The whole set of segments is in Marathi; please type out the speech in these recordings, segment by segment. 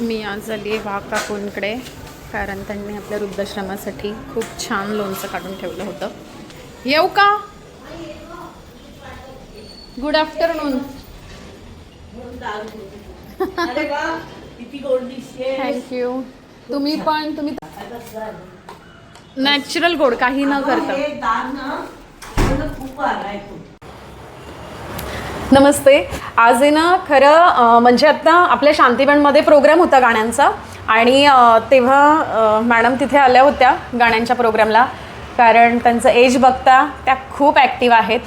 मी आज आली आहे वाघ काकूंकडे कारण त्यांनी आपल्या वृद्धाश्रमासाठी खूप छान लोणचं काढून ठेवलं होतं. येऊ का? गुड आफ्टरनून थँक्यू तुम्ही पण तुम्ही नॅचरल गोड काही न करता हे दान ना मला खूप आलाय तो नमस्ते. आज आहे ना खरं म्हणजे आत्ता आपल्या शांतीबनमध्ये प्रोग्राम होता गाण्यांचा आणि तेव्हा मॅडम तिथे आल्या होत्या गाण्यांच्या प्रोग्रामला. कारण त्यांचं एज बघता त्या खूप ॲक्टिव्ह आहेत.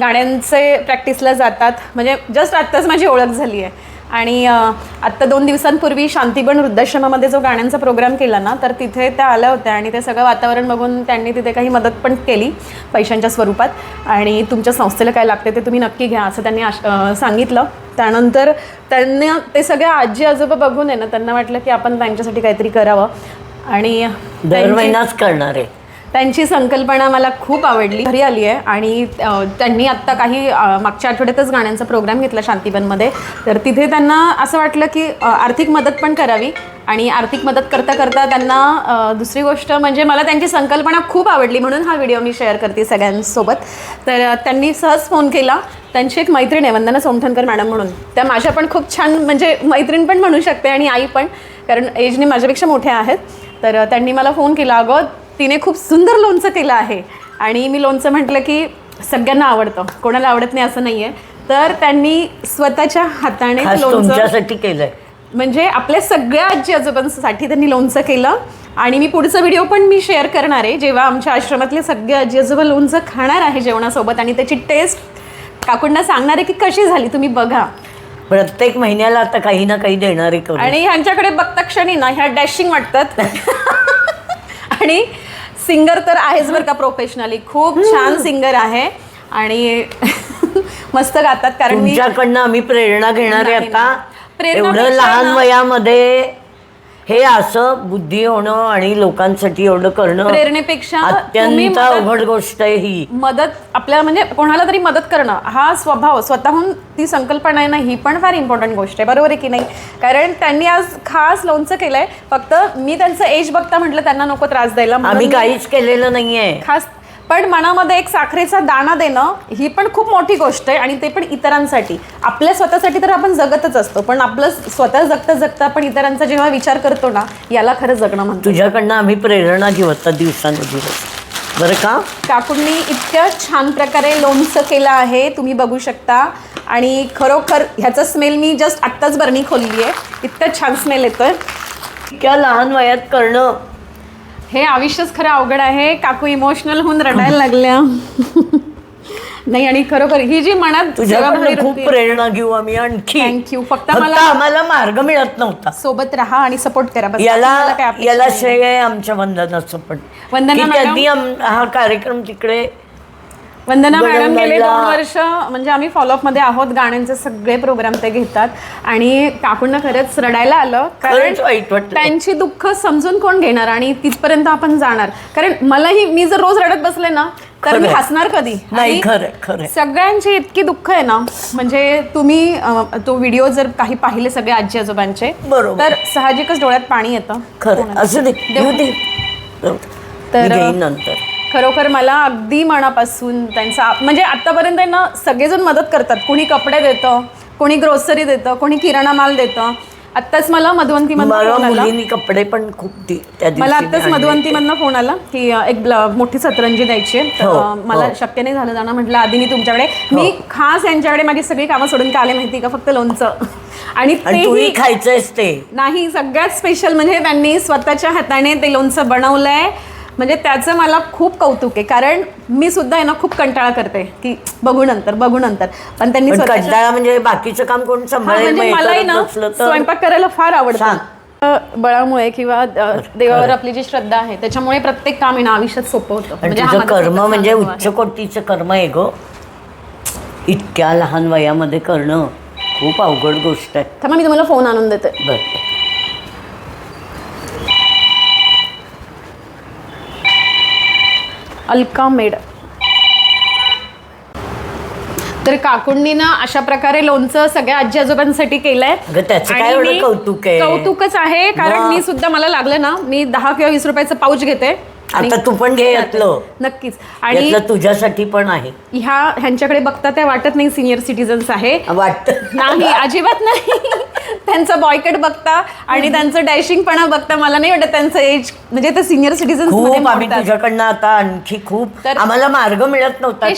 गाण्यांचे प्रॅक्टिसला जातात. म्हणजे जस्ट आत्ताच माझी ओळख झाली आहे. आणि आत्ता दोन दिवसांपूर्वी शांतीबन वृद्धाश्रमामध्ये जो गाण्यांचा प्रोग्राम केला ना तर तिथे त्या आल्या होत्या आणि ते सगळं वातावरण बघून त्यांनी तिथे काही मदत पण केली पैशांच्या स्वरूपात. आणि तुमच्या संस्थेला काय लागते ते तुम्ही नक्की घ्या असं त्यांनी आश सांगितलं. त्यानंतर त्यांना ते सगळ्या आजी आजोबा बघून आहे ना त्यांना वाटलं की आपण त्यांच्यासाठी काहीतरी करावं. आणि दर महिनाच करणार आहे. त्यांची संकल्पना मला खूप आवडली. घरी आली आहे आणि त्यांनी आत्ता काही मागच्या आठवड्यातच गाण्यांचा प्रोग्राम घेतला शांतीवनमध्ये तर तिथे त्यांना असं वाटलं की आर्थिक मदत पण करावी आणि आर्थिक मदत करता करता त्यांना दुसरी गोष्ट म्हणजे मला त्यांची संकल्पना खूप आवडली म्हणून हा व्हिडिओ मी शेअर करते सगळ्यांसोबत. तर त्यांनी सहज फोन केला. त्यांची एक मैत्रीण आहे वंदना सोमठणकर मॅडम म्हणून. त्या माझ्या पण खूप छान म्हणजे मैत्रीण पण म्हणू शकते आणि आई पण कारण एजने माझ्यापेक्षा मोठ्या आहेत. तर त्यांनी मला फोन केला अगं तिने खूप सुंदर लोणचं केलं आहे. आणि मी लोणचं म्हटलं की सगळ्यांना आवडतं. कोणाला आवडत नाही असं नाही आहे तर त्यांनी स्वतःच्या हाताने खास लोणचं तुमच्यासाठी केलंय. म्हणजे आपल्या सगळ्या आजी आजोबांसाठी त्यांनी लोणचं केलं. आणि मी पुढचा व्हिडिओ पण मी शेअर करणार आहे. जेव्हा आमच्या आश्रमातले सगळे आजी आजोबा लोणचं खाणार आहे जेवणासोबत आणि त्याची टेस्ट काकूंना सांगणार आहे की कशी झाली तुम्ही बघा. प्रत्येक महिन्याला आता काही ना काही देणारे करू. आणि ह्यांच्याकडे बघता क्षणी ना ह्या डॅशिंग वाटतात. आणि सिंगर तर आहेच बरं का प्रोफेशनली खूप छान सिंगर आहे. आणि मस्त गातात कारण मी तुमच्याकडनं आम्ही प्रेरणा घेणार आहे आता. प्रेरणा एवढं लहान वयामध्ये हे असं बुद्धी होणं आणि लोकांसाठी एवढं करणं प्रेरणेपेक्षा तुम्ही अत्यंत मदत- अवघड गोष्ट आहे ही. मदत आपल्या म्हणजे कोणाला तरी मदत करणं हा स्वभाव स्वतःहून ती संकल्पना आहे ना ही पण फार इम्पॉर्टंट गोष्ट आहे. बरोबर आहे की नाही? कारण त्यांनी आज खास लोणचं केलंय. फक्त मी त्यांचं एज बघता म्हटलं त्यांना नको त्रास द्यायला. म्हणून आम्ही मी काहीच केलेलं नाहीये. खास पण मनामध्ये एक साखरेचा दाणा देणं ही पण खूप मोठी गोष्ट आहे आणि ते पण इतरांसाठी. आपल्या स्वतःसाठी तर आपण जगतच असतो पण आपलं स्वतः जगता जगता आपण इतरांचा जेव्हा विचार करतो ना याला खरं जगणं म्हणतो तुझ्याकडनं आम्ही प्रेरणा घेऊ आता दिवसानुदिवस बरं का? काकूंनी इतक्या छान प्रकारे लोणचं केलं आहे तुम्ही बघू शकता. आणि खरोखर ह्याचा स्मेल मी जस्ट आत्ताच बरणी खोलली आहे इतकं छान स्मेल येतोय. इतक्या लहान वयात करणं हे आयुष्यच खरं अवघड आहे. काकू इमोशनल होऊन रडायला लागल्या. नाही आणि खरोखर ही जी मनात तुझ्याकडनं खूप प्रेरणा घेऊ आम्ही आणखी. थँक्यू फक्त मला आम्हाला मार्ग मिळत नव्हता. सोबत राहा आणि सपोर्ट करा. बस याला काय याला. श्रेय आहे आमच्या वंदनाचं पण वंदना की मॅडम? त्यांनी आम- हा कार्यक्रम तिकडे वंदना मॅडम गेले दोन वर्ष म्हणजे आम्ही फॉलोअपमध्ये आहोत गाण्यांचे सगळे प्रोग्राम ते घेतात आणि काकूंना खरंच रडायला आलं खरंच वाईट वाटलं. त्यांची दुःख समजून कोण घेणार आणि तिथपर्यंत आपण जाणार कारण मलाही मी जर रोज रडत बसले ना तर मी खरंय. हसणार कधी नाही आणि सगळ्यांची इतकी दुःख आहे ना म्हणजे तुम्ही अं, तो व्हिडिओ जर काही पाहिले सगळे आजी आजोबांचे बरोबर. तर साहजिकच डोळ्यात पाणी येतं खरं असं दे देऊ. घेऊ दे जाऊ दे. तर- घेईन नंतर खरोखर मला अगदी मनापासून त्यांचा म्हणजे आत्तापर्यंत आहे ना सगळेजण मदत करतात. कोणी कपडे देतं कोणी ग्रोसरी देतं कोणी किराणा माल देतं. आत्ताच मला मधुवंतीमधनं कपडे पण खूप मला आत्ताच. मधुवंतीमधनं फोन आला की एक मोठी सतरंजी द्यायची हो, अं, मला हो. शक्य नाही झालं जाणं. म्हटलं आधी मी तुमच्याकडे मी खास यांच्याकडे माझी सगळी कामं सोडून का आले माहिती का? फक्त लोणचं. आणि तूही तेही खायचंयस ते. नाही सगळ्यात स्पेशल म्हणजे त्यांनी स्वतःच्या हाताने ते लोणचं बनवलंय. म्हणजे त्याचं मला खूप कौतुक आहे. कारण मी सुद्धा आहे ना खूप कंटाळा करते की बघू नंतर बघू नंतर. पण त्यांनी कंटाळा म्हणजे बाकीचं काम कोण म्हणजे मलाही ना स्वयंपाक करायला फार आवडतं. बळामुळे किंवा देवावर आपली जी श्रद्धा आहे त्याच्यामुळे प्रत्येक काम आहे ना आयुष्यात सोपं होतं. म्हणजे तुझं कर्म म्हणजे उच्च. कोटीचं कर्म आहे ग. इतक्या लहान वयामध्ये करणं खूप अवघड गोष्ट आहे. थांबा मी तुम्हाला फोन आणून देते. बर. अलका मेड तर काकुंनी ना अशा प्रकारे लोणचं सगळ्या आजी आजोबांसाठी केलंय अगं, त्याचं काय आणि एवढं मी- कौतुक आहे? कौतुकच आहे कारण. मी सुद्धा मला लागलं ना मी दहा किंवा वीस रुपयाचं पाऊच घेते आता तू पण घे यातलं. नक्कीच. आणि यातलं तुझ्यासाठी पण आहे. ह्या ह्यांच्याकडे बघता त्या वाटत नाही सिनियर सिटीजन्स आहे. वाटत नाही. अजिबात नाही. त्यांचं बॉयकट बघता आणि त्यांचं डॅशिंगपणा बघता. मला नाही वाटत त्यांचं एज म्हणजे ते सिनियर सिटीजन्समध्ये खूप आम्ही. तुझ्याकडनं आता आणखी खूप आम्हाला मार्ग मिळत नव्हता.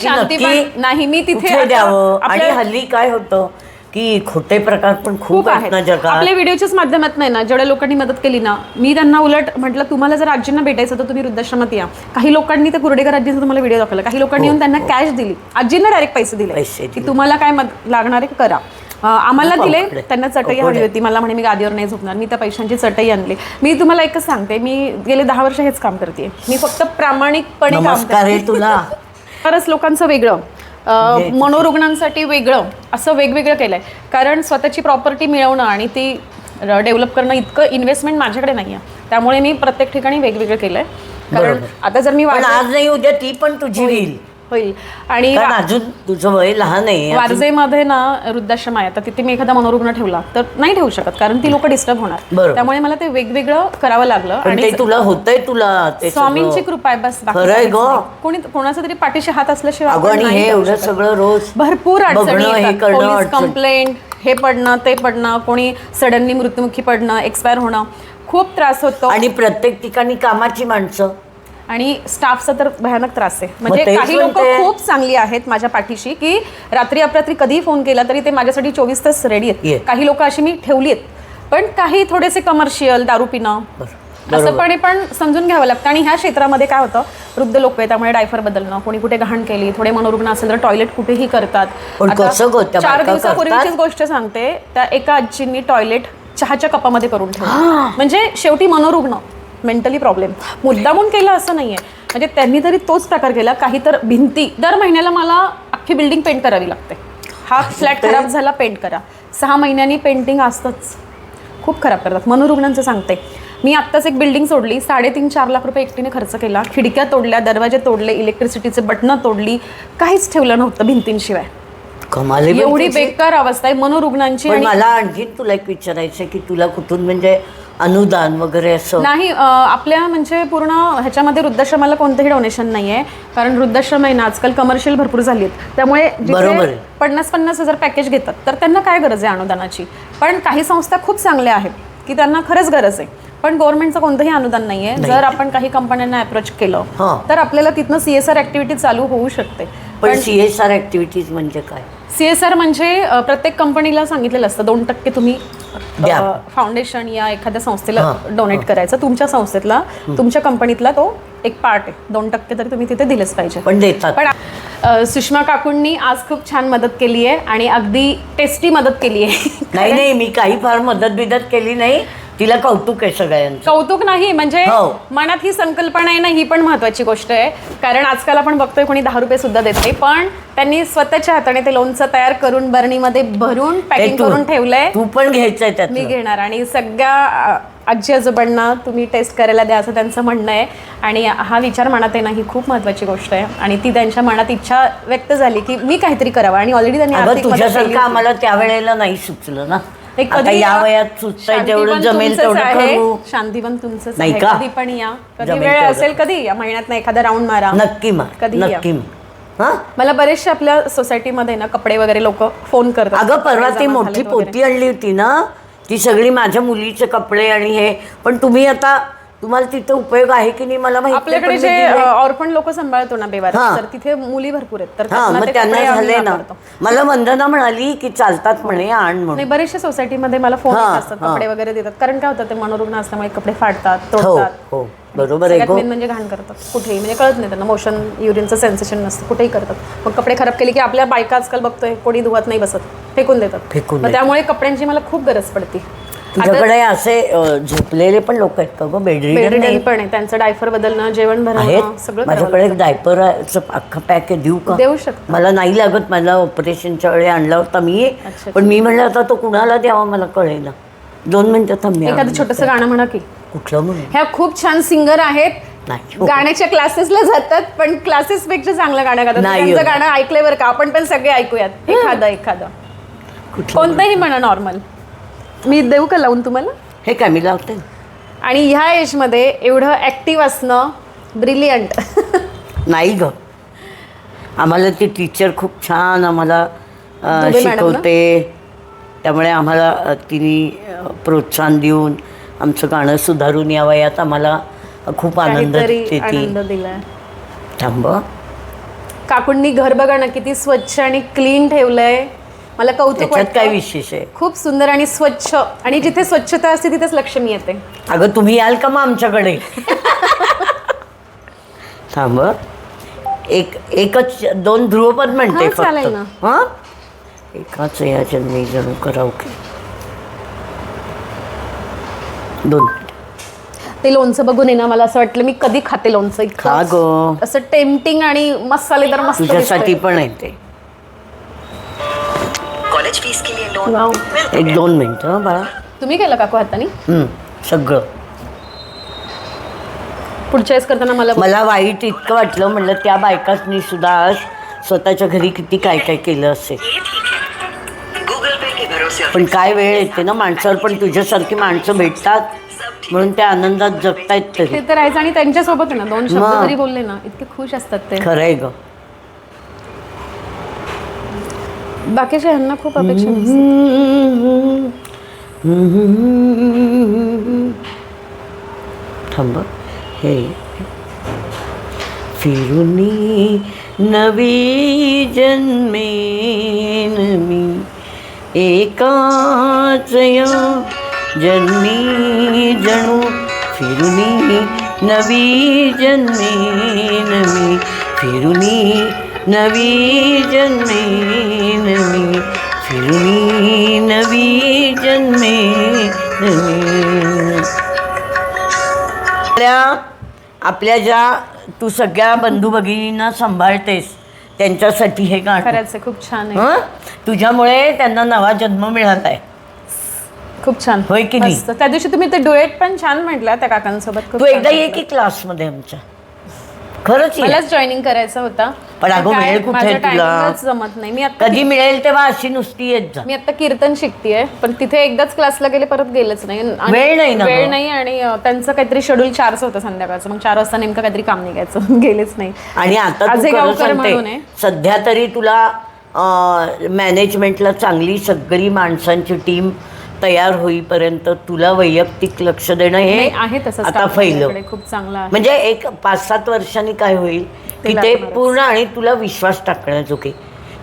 नाही, मी तिथे द्यावं? आणि हल्ली काय होतं? की खोटे प्रकार पण खूप खूप आहेत ना जगात. आपल्या व्हिडिओच्याच माध्यमात नाही ना जेवढ्या लोकांनी मदत केली ना मी त्यांना उलट म्हटलं तुम्हाला जर आजींना भेटायचं तर तुम्ही वृद्धाश्रमात या. काही लोकांनी ते कुर्डेकर आजींचा तुम्हाला व्हिडिओ दाखवला. काही लोकांनी येऊन त्यांना कॅश दिली. आजींना डायरेक्ट पैसे दिले. हो. पैसे की दिले. तुम्हाला काय मद लागणार आहे करा. अं, आम्हाला खूप दिले. त्यांना चटई हवी. होती. मला म्हणे मी गादीवर नाही झोपणार. मी त्या पैशांची चटई आणली. मी तुम्हाला एकच सांगते मी गेले दहा वर्ष हेच काम करते मी फक्त प्रामाणिकपणे काम नमस्कार करते. तुला. बरंच लोकांचं वेगळं. मनोरुग्णांसाठी वेगळं असं वेगवेगळं केलंय. कारण स्वतःची प्रॉपर्टी मिळवणं आणि ती डेव्हलप करणं इतकं इन्व्हेस्टमेंट माझ्याकडे नाही आहे त्यामुळे मी प्रत्येक ठिकाणी वेगवेगळं केलंय. कारण बरोबर. आता जर मी आज नाही उद्या ती पण तुझी होईल. होईल आणि कारण अजून तुझं वय लहान आहे अजून- वारजेमध्ये ना वृद्धाश्रम आहे तर तिथे मी एखादा मनोरुग्ण ठेवला तर नाही ठेवू शकत कारण ती लोक डिस्टर्ब होणार बरोबर. त्यामुळे मला ते वेगवेगळं करावं लागलं पण आणि तुला होतंय तुला ते स्वामींची सगळं. कृपा आहे बस बाकी खरंय काहीच गं. नाही. कोणी कोणाचा तरी पाठीशी हात असल्याशिवाय अगं आपण आणि नाही हे करू एवढं शकत. सगळं रोज भरपूर अडचणी बघणं, हे येतात करणं पोलीस अडचण. कंप्लेंट हे पडणं ते पडणं कोणी सडनली मृत्युमुखी पडणं एक्सपायर होणं खूप त्रास होतो आणि प्रत्येक ठिकाणी कामाची माणसं आणि स्टाफचा तर भयानक त्रास आहे. म्हणजे काही लोक. खूप चांगली आहेत माझ्या पाठीशी की रात्री अपरात्री कधीही फोन केला तरी ते माझ्यासाठी चोवीस तास रेडी आहेत. काही लोक अशी मी ठेवली आहेत. पण काही थोडेसे कमर्शियल दारू पिणं. असं पण हे पण समजून घ्यावं लागतं. आणि ह्या क्षेत्रामध्ये काय होतं वृद्ध लोक आहे त्यामुळे डायफर बदलणं कोणी कुठे घाण केली थोडे मनोरुग्ण असेल तर टॉयलेट कुठेही करतात. चार दिवसापूर्वीचीच? गोष्ट सांगते त्या एका आजींनी टॉयलेट चहाच्या कपामध्ये करून ठेवलं. म्हणजे शेवटी मनोरुग्ण. Mentally problem. मुद्दामून केलं असं नाहीये. म्हणजे त्यांनी तरी तोच प्रकार केला. काही तर भिंती. दर महिन्याला मला अख्खी बिल्डिंग पेंट करावी लागते. हा फ्लॅट खराब झाला पेंट करा. सहा महिन्यांनी पेंटिंग असतंच. खूप खराब करतात. मनोरुग्णांचं सांगते. मी आत्ताच एक बिल्डिंग सोडली. साडेतीन चार लाख रुपये एकटीने खर्च केला. खिडक्या तोडल्या दरवाजे तोडले इलेक्ट्रिसिटीचे बटणं तोडली. काहीच ठेवलं नव्हतं भिंतींशिवाय. एवढी तुझी. बेकार अवस्था आहे मनोरुग्णांची मला आणखीन तुला एक विचारायचं की तुला कुठून म्हणजे अनुदान वगैरे असं? नाही अ, आपल्या म्हणजे पूर्ण ह्याच्यामध्ये वृद्धाश्रमाला कोणतंही डोनेशन नाही आहे कारण वृद्धाश्रम आहे ना आजकाल कमर्शियल भरपूर झाली आहेत त्यामुळे बरोबर आहे. पन्नास पन्नास हजार पॅकेज घेतात. तर त्यांना काय गरज आहे अनुदानाची? पण काही संस्था खूप चांगल्या आहेत की त्यांना खरंच गरज आहे. पण गव्हर्नमेंटचं कोणतंही अनुदान नाही. आहे जर आपण काही कंपन्यांना अप्रोच केलं हां. तर आपल्याला तिथनं सी एस आर ॲक्टिव्हिटी चालू होऊ शकते. पण सी एस आर ऍक्टिव्हिटीज म्हणजे काय? सी एस आर म्हणजे अ, प्रत्येक कंपनीला सांगितलेलं असतं दोन टक्के तुम्ही द्या. फाउंडेशन या एखाद्या संस्थेला डोनेट करायचं. तुमच्या संस्थेतला तुमच्या कंपनीतला तो एक पार्ट आहे. दोन टक्के तरी तुम्ही तिथे दिलेच पाहिजे. पण देतात. पण अ, सुषमा काकूंनी आज खूप छान मदत केली आहे आणि अगदी टेस्टी मदत केली आहे नाही नाही मी काही फार मदत बिदत केली नाही. तिला कौतुक आहे सगळ्यांचं. कौतुक नाही म्हणजे हो. मनात ही संकल्पना आहे ना ही पण महत्वाची गोष्ट आहे. कारण आजकाल आपण बघतोय कोणी दहा रुपये सुद्धा देत नाही पण त्यांनी स्वतःच्या हाताने ते लोणचं तयार करून बरणीमध्ये भरून पॅकिंग तू- करून ठेवलंय. तू पण घ्यायचंय त्यात मी घेणार. आणि सगळ्या आजी आजोबांना तुम्ही टेस्ट करायला द्या असं त्यांचं म्हणणं आहे. आणि हा विचार मनात येणं ही खूप महत्त्वाची गोष्ट आहे. आणि ती त्यांच्या मनात इच्छा व्यक्त झाली की मी काहीतरी करावं. आणि ऑलरेडी त्यांनी अगं आर्थिक मदत केली तुझ्यासारखं होती. आम्हाला त्यावेळेला नाही सुचलं ना. आता कधी या? वयात सुचतंय तेवढं शांतिवन जमेल तेवढं. करू शांतिवन तुमचंच नाही का? कधी पण या कधी वेळ. असेल कधी या महिन्यात एखादा राऊंड मारा नक्की मा कधी या. नक्की हा मला बरेचसे आपल्या सोसायटीमध्ये ना कपडे वगैरे लोक फोन करतात अगं परवा ती मोठी. पोती आणली होती ना ती सगळी माझ्या मुलीचे कपडे आणि हे पण तुम्ही आता तुम्हाला तिथे उपयोग आहे की नाही मला माहिती आपल्याकडे जे. ऑर्फन लोक सांभाळतो ना बेवार हां. तर तिथे मुली भरपूर आहेत तर हा त्यातनं मग ते त्यांना कपडे आम्ही झाले ना. वापरतो. मला वंदना म्हणाली की चालतात म्हणे आण म्हणून. नाही बरेचशा सोसायटीमध्ये मला फोन हां, असतात. कपडे वगैरे देतात. कारण काय होतं ते मनोरुग्ण असल्यामुळे कपडे फाडतात हो तोडतात. हो बरोबर आहे सगळ्यात मेन म्हणजे घाण करतात कुठेही. म्हणजे कळत नाही त्यांना मोशन युरिनचं सेन्सेशन नसतं कुठेही करतात. मग कपडे खराब केले की आपल्या बायका आजकाल बघतोय कोणी धुवत नाही बसत फेकून देतात. फेकून मग त्यामुळे कपड्यांची मला खूप गरज पडते. तुझ्याकडे असे अ, झोपलेले पण लोक आहेत का गं? बेडरीडन बेडरिडन पण आहे. त्यांचं डायफर बदलणं जेवण भरणं आहेत. सगळं करावं माझ्याकडे एक डायपर अख्खा पॅक आहे देऊ का? देऊ शकता. मला नाही लागत. मला ऑपरेशनच्या वेळी आणला होता मी. अच्छा. पण मी म्हणलं आता तो कुणाला द्यावा? मला कळेना. दोन मिनिटं थांब मी एखादं. छोटंसं गाणं म्हणा की. कुठलं म्हणून? ह्या खूप छान सिंगर आहेत. नाही गाण्याच्या क्लासेसला जातात पण क्लासेस पेक्षा चांगलं गाणं गातात. नाही त्यांचं हो. गाणं ऐकलंय बरं का? आपण पण सगळे ऐकूयात. एखादं एखादं. कुठलं? कोणतंही म्हणा नॉर्मल मी देऊ का लावून तुम्हाला? हे काय मी लावते. आणि ह्या एजमध्ये एवढं ॲक्टिव्ह असणं ब्रिलियंट नाही ग. आम्हाला ती टीचर खूप छान आम्हाला अ, दुबे मॅडम ना? शिकवते. त्यामुळे आम्हाला अ, तिने अ, प्रोत्साहन देऊन आमचं गाणं सुधारून यावं यात आम्हाला खूप आनंद काहीतरी देते ती. आनंद दिलाय. थांब काकूंनी घर बघा ना किती स्वच्छ आणि क्लीन ठेवलंय. मला कौतुक त्याच्यात काय वाटतं विशेष आहे? खूप सुंदर आणि स्वच्छ. आणि जिथे स्वच्छता असते तिथेच लक्ष्मी येते. अगं तुम्ही याल का मग आमच्याकडे? थांब एक एकच दोन ध्रुवपद म्हणते हा, फक्त. चालेल ना. हा? एकाच या जन्मी जणू करावं की दोन ते लोणचं बघून आहे ना मला असं वाटलं मी कधी खाते लोणचं खा इतकं. ग असं टेम्पटिंग आणि मसालेदार मस्त तुझ्यासाठी. पण आहे ते. कॉलेज फीस के लिए लोन वाव. एक दोन मिनटं हं, बाळा. तुम्ही केलं काकू हाताने? हं, सगळं. पुढच्या वेळेस करताना मला मला वाईट इतकं वाटलं म्हणलं त्या बायकांनी सुद्धा आज स्वतःच्या घरी किती काय काय केलं असेल. ये ठीक है गूगल पे के भरोसे पण काय वेळ येते ना माणसावर पण तुझ्यासारखी माणसं भेटतात. म्हणून त्या आनंदात जगतायत तरी. ते तर राहायचं आणि त्यांच्यासोबत आहे ना दोन शब्द मग. जरी बोलले ना इतके खुश असतात ते. खरंय ग. बाकीच्या ह्यांना खूप अपेक्षा नसतात. थांब हे फिरुनी नवी जन्मेन मी एकाच या जन्मी जणू फिरुनी नवी जन्मेन मी फिरुनी नवी जन्मेन मी फिरुनी नवी जन्मेन मी आपल्या आपल्या ज्या तू सगळ्या बंधू भगिनींना सांभाळतेस त्यांच्यासाठी हे गाणं. खरंच आहे खूप छान आहे. हं? तुझ्यामुळे त्यांना नवा जन्म मिळालाय खूप छान. होय की नाही? मस्त. त्या दिवशी तुम्ही ते डुएट पण छान म्हटला त्या काकांसोबत. खूप तू छान एकदा ये. की क्लासमध्ये आमच्या. खरंच ये. मलाच जॉईनिंग करायचा होता. पण अगं काय, वेळ कुठे आहे तुला? जमत नाही मी आता कधी मिळेल तेव्हा अशी नुसती येत जा मी आता कीर्तन शिकतेय पण तिथे एकदाच क्लासला गेले परत गेलेच नाही आणि वेळ नाही ना वेळ. नाही आणि अं, त्यांचं काहीतरी शेड्यूल चारचं होतं संध्याकाळचं मग चार वाजता नेमकं काहीतरी काम निघायचं गेलेच नाही आणि आता तू आजे खरं गावकर म्हणून सांगते आहे. सध्या तरी तुला मॅनेजमेंटला चांगली सगळी माणसांची टीम तयार होईपर्यंत तुला वैयक्तिक लक्ष देणं हे आहे तसं आता आपल्याकडे खूप चांगला म्हणजे एक पाच सात वर्षांनी काय होईल की ते. पूर्ण आणि तुला विश्वास टाकण्याजोगे.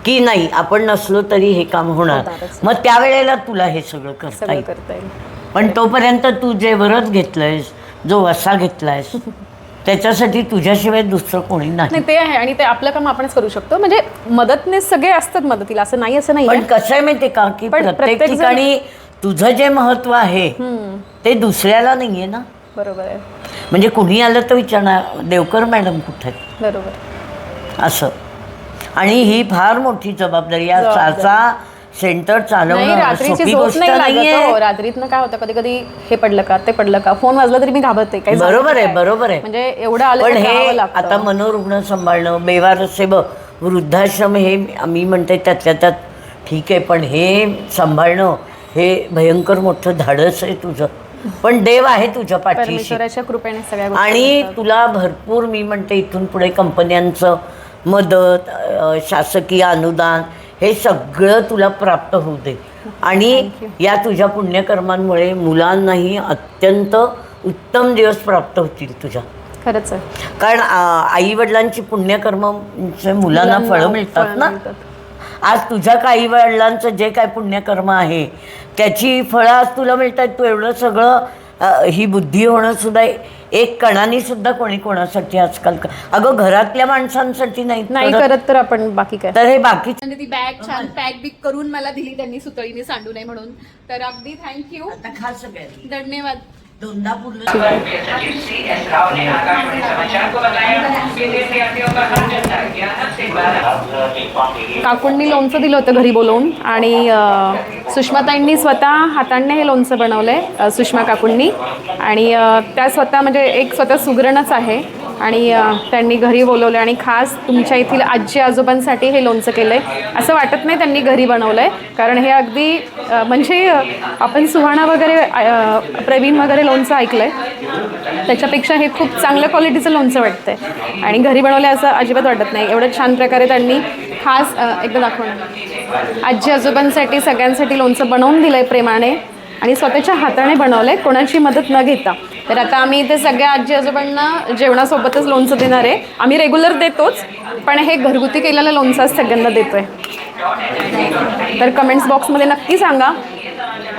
की नाही आपण नसलो तरी हे काम होणार. मग त्यावेळेला तुला हे सगळं करता येईल. पण तोपर्यंत तू जे व्रत घेतलंयस जो वसा घेतलायस त्याच्यासाठी तुझ्याशिवाय दुसरं कोणी नाही. ते आहे आणि ते आपलं काम आपणच करू शकतो. म्हणजे मदतनीस सगळे असतात मदतीला असं नाही असं नाही पण कसं आहे माहितीये का? की प्रत्येक ठिकाणी तुझं जे महत्त्व आहे ते दुसऱ्याला नाहीये ना? बरोबर आहे. म्हणजे कुणी आलं तर विचारणार देवकर मॅडम कुठे बरोबर. असं. आणि ही फार मोठी जबाबदारी. चाचा सेंटर चालवणं सोपी गोष्ट नाहीये. हो. रात्रीतनं काय होतं कधी कधी हे पडलं का ते पडलं का फोन वाजला तरी मी घाबरते काही बरोबर आहे? बरोबर आहे. म्हणजे एवढं आलं पण हे. आता मनोरुग्ण सांभाळणं बेवारसे वृद्धाश्रम हे मी म्हणते त्यातल्या त्यात ठीक आहे पण हे सांभाळणं हे भयंकर मोठं धाडस आहे तुझं. पण देव आहे तुझ्या पाठीशी. परमेश्वराच्या कृपेने सगळ्या गोष्टी आणि घडतात. तुला भरपूर मी म्हणते इथून पुढे कंपन्यांचं मदत अ, शासकीय अनुदान हे सगळं तुला प्राप्त होऊ दे. आणि या तुझ्या पुण्यकर्मांमुळे मुलांनाही अत्यंत उत्तम दिवस प्राप्त होतील तुझ्या. खरंच. आहे कारण आई वडिलांची पुण्यकर्मांचे मुलांना फळं मिळतात ना? मिळतात. आज तुझ्या काही वडिलांचं जे काय पुण्यकर्म आहे त्याची फळं आज तुला मिळतात तू एवढं सगळं ही बुद्धी होणं सुद्धा एक कणाने सुद्धा कोणी कोणासाठी आजकाल क- अगं घरातल्या माणसांसाठी नाही नाही करत. तर आपण बाकी काय. तर हे बाकी म्हणजे ती बॅग छान पॅक बिक करून मला दिली त्यांनी सुतळीने सांडू नये म्हणून. तर अगदी थँक्यू आता खा सगळ्यांनी धन्यवाद. दोनदा पूर्ण सचिव सी एस राव ने आकाशवाणी समाचार को बताया कि देशवासियों का हर जनता ज्ञान से बारह काकूंनी लोणचं दिलं होतं घरी बोलवून आणि सुषमाताईंनी स्वतः हातांनी हे लोणचं बनवलं आहे सुषमा काकूंनी. आणि त्या स्वतः म्हणजे एक स्वतः सुगरणच आहे आणि त्यांनी घरी बोलवलं आणि खास तुमच्या येथील आजी आजोबांसाठी हे लोणचं केलं आहे असं वाटत नाही त्यांनी घरी बनवलं आहे कारण हे अगदी म्हणजे आपण सुहाणा वगैरे प्रवीण वगैरे लोणचं ऐकलं आहे त्याच्यापेक्षा हे खूप चांगल्या क्वालिटीचं लोणचं वाटतं आहे आणि घरी बनवलं असं अजिबात वाटत नाही. एवढं छान प्रकारे त्यांनी खास एकदा दाखवणं आजी आजोबांसाठी सगळ्यांसाठी लोणचं बनवून दिलं आहे प्रेमाने आणि स्वतःच्या हाताने बनवलं आहे कोणाची मदत न घेता. तर आता आम्ही इथे सगळ्या आजी आजोबांना जेवणासोबतच लोणचं देणार आहे. आम्ही रेग्युलर देतोच पण हे घरगुती केलेलं लोणचं आज सगळ्यांना देतो आहे तर कमेंट्स बॉक्समध्ये नक्की सांगा.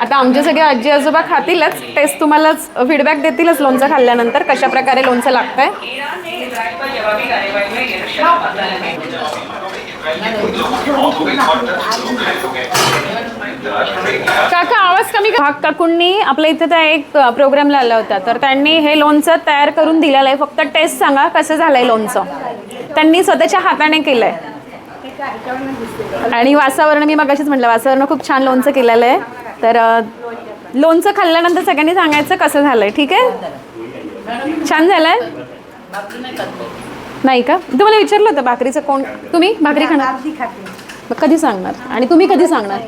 आता आमचे सगळे आजी आजोबा खातीलच टेस्ट तुम्हालाच फीडबॅक देतीलच लोणचं खाल्ल्यानंतर कशा प्रकारे लोणचं लागतं काका आवाज कमी भाग काकूंनी आपल्या इथे त्या एक प्रोग्रामला आला होता. तर त्यांनी हे लोणचं तयार करून दिलेलं आहे. फक्त टेस्ट सांगा कसं झालंय लोणचं. त्यांनी स्वतःच्या हाताने केलंय. आणि वासावरण मी मगाशीच म्हटलं वासावरण खूप छान लोणचं केलेलं आहे. तर लोणचं खाल्ल्यानंतर सगळ्यांनी सांगायचं कसं झालंय. ठीक आहे? छान झालंय? नाही का? तुम्हाला विचारलं होतं भाकरीचं कोण? तुम्ही भाकरी खाणार? मग कधी सांगणार? आणि तुम्ही कधी सांगणार?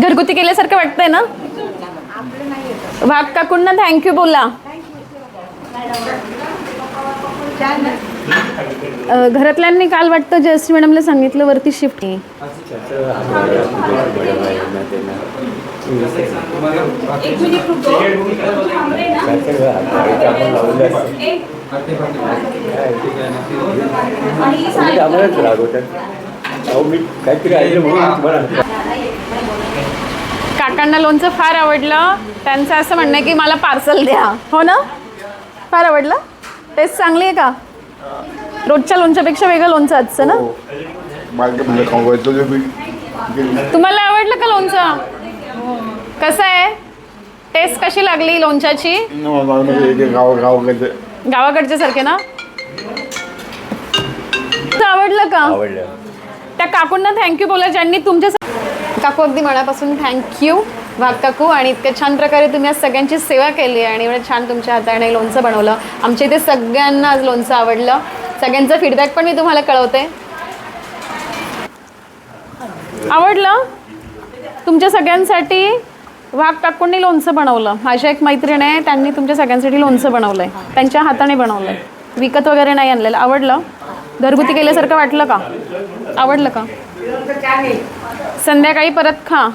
घरगुती केल्यासारखं वाटतंय ना? भाग काकूंना थँक्यू बोला. अ, घरातल्यांनी काल वाटतं जयश्री मॅडमला सांगितलं वरती शिफ्ट काहीतरी ऐकलं म्हणून काकांना लोणचं फार आवडलं. त्यांचं असं म्हणणं आहे की मला पार्सल द्या. हो ना? फार आवडलं? टेस्ट चांगली आहे का? रोजच्या लोणच्यापेक्षा वेगळं लोणचं आजचं ना? मार्ग म्हणजे तुम्हाला आवडलं का लोणचं? कसं आहे? टेस्ट कशी लागली लोणच्याची? गाव गावाकडचं गावाकडच्या सारखे ना? आवडलं का? आवडलं. त्या काकूंना थँक्यू बोला ज्यांनी तुमच्या काकू अगदी मनापासून थँक्यू भाग काकू आणि इतक्या छान प्रकारे तुम्ही आज सगळ्यांची सेवा केली आणि एवढं छान तुमच्या हाताने लोणचं बनवलं. आमच्या इथे सगळ्यांना आज लोणचं आवडलं. सगळ्यांचा फीडबॅक पण मी तुम्हाला कळवते. आवडलं? तुमच्या सगळ्यांसाठी वाघ काकूंनी लोणचं बनवलं. माझ्या एक मैत्रीण आहे त्यांनी तुमच्या सगळ्यांसाठी लोणचं बनवलं आहे त्यांच्या हाताने बनवलं आहे विकत वगैरे नाही आणलेलं. आवडलं? घरगुती केल्यासारखं वाटलं का? आवडलं का? संध्याकाळी परत खा.